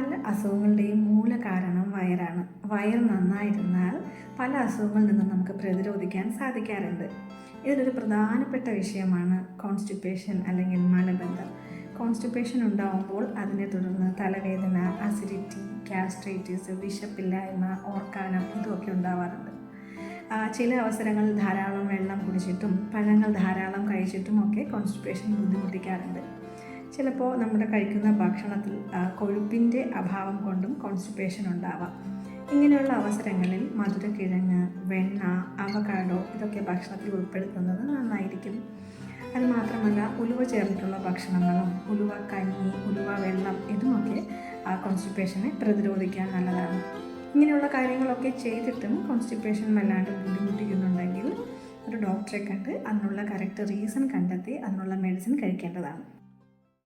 പല അസുഖങ്ങളുടെയും മൂല കാരണം വയറാണ്. വയർ നന്നായിരുന്നാൽ പല അസുഖങ്ങളിൽ നിന്നും നമുക്ക് പ്രതിരോധിക്കാൻ സാധിക്കാറുണ്ട്. ഇതിലൊരു പ്രധാനപ്പെട്ട വിഷയമാണ് കോൺസ്റ്റിപ്പേഷൻ അല്ലെങ്കിൽ മലബന്ധം. കോൺസ്റ്റിപ്പേഷൻ ഉണ്ടാവുമ്പോൾ അതിനെ തുടർന്ന് തലവേദന അസിഡിറ്റി ഗ്യാസ്ട്രൈറ്റിസ് വിശപ്പില്ലായ്മ ഓർക്കാനം ഇതൊക്കെ ഉണ്ടാവാറുണ്ട്. ചില അവസരങ്ങളിൽ ധാരാളം വെള്ളം കുടിച്ചിട്ടും പഴങ്ങൾ ധാരാളം കഴിച്ചിട്ടും ഒക്കെ കോൺസ്റ്റിപ്പേഷൻ ബുദ്ധിമുട്ടിക്കാറുണ്ട്. ചിലപ്പോൾ നമ്മുടെ കഴിക്കുന്ന ഭക്ഷണത്തിൽ കൊഴുപ്പിന്റെ അഭാവം കൊണ്ടും കോൺസ്റ്റിപ്പേഷൻ ഉണ്ടാവാം. ഇങ്ങനെയുള്ള അവസരങ്ങളിൽ മധുരക്കിഴങ്ങ് വെണ്ണ അവകാഡോ ഇതൊക്കെ ഭക്ഷണത്തിൽ ഉൾപ്പെടുത്തുന്നത് നന്നായിരിക്കും. അതുമാത്രമല്ല ഉലുവ ചേർന്നിട്ടുള്ള ഭക്ഷണങ്ങളും ഉലുവ കഞ്ഞി ഉലുവ വെള്ളം ഇതുമൊക്കെ ആ കോൺസ്റ്റിപ്പേഷനെ പ്രതിരോധിക്കാൻ നല്ലതാണ്. ഇങ്ങനെയുള്ള കാര്യങ്ങളൊക്കെ ചെയ്തിട്ടും കോൺസ്റ്റിപ്പേഷൻ വല്ലാണ്ട് ബുദ്ധിമുട്ടിക്കുന്നുണ്ടെങ്കിൽ ഒരു ഡോക്ടറെ കണ്ട് അതിനുള്ള കറക്റ്റ് റീസൺ കണ്ടെത്തി അതിനുള്ള മെഡിസിൻ കഴിക്കേണ്ടതാണ്.